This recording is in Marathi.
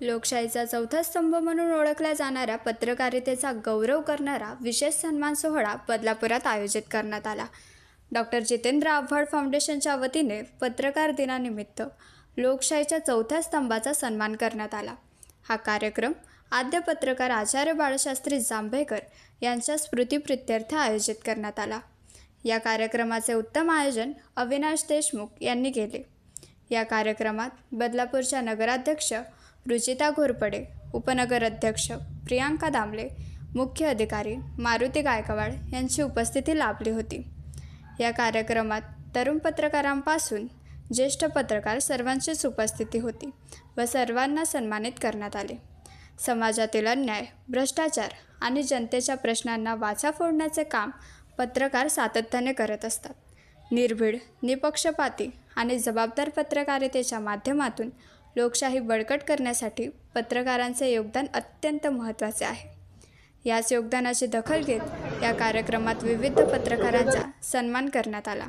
लोकशाहीचा चौथा स्तंभ म्हणून ओळखल्या जाणाऱ्या पत्रकारितेचा गौरव करणारा विशेष सन्मान सोहळा बदलापुरात आयोजित करण्यात आला. डॉक्टर जितेंद्र आव्हाड फाउंडेशनच्या वतीने पत्रकार दिनानिमित्त लोकशाहीच्या चौथ्या स्तंभाचा सन्मान करण्यात आला. हा कार्यक्रम आद्य पत्रकार आचार्य बाळशास्त्री जांभेकर यांच्या स्मृतीप्रित्यर्थ आयोजित करण्यात आला. या कार्यक्रमाचे उत्तम आयोजन अविनाश देशमुख यांनी केले. या कार्यक्रमात बदलापूरच्या नगराध्यक्ष रुचिता घोरपडे उपनगराध्यक्ष प्रियांका दामले मुख्य अधिकारी मारुती गायकवाड यांची उपस्थिती लाभली होती. या कार्यक्रमात तरुण पत्रकारांपासून ज्येष्ठ पत्रकार सर्वांचीच उपस्थिती होती व सर्वांना सन्मानित करण्यात आले. समाजातील अन्याय भ्रष्टाचार आणि जनतेच्या प्रश्नांना वाचा फोडण्याचे काम पत्रकार सातत्याने करत असतात. निर्भीड निपक्षपाती आणि जबाबदार पत्रकारितेच्या माध्यमातून लोकशाही बळकट करण्यासाठी पत्रकारांचे योगदान अत्यंत महत्त्वाचे आहे. याच योगदानाची दखल घेत या कार्यक्रमात विविध पत्रकारांचा सन्मान करण्यात आला.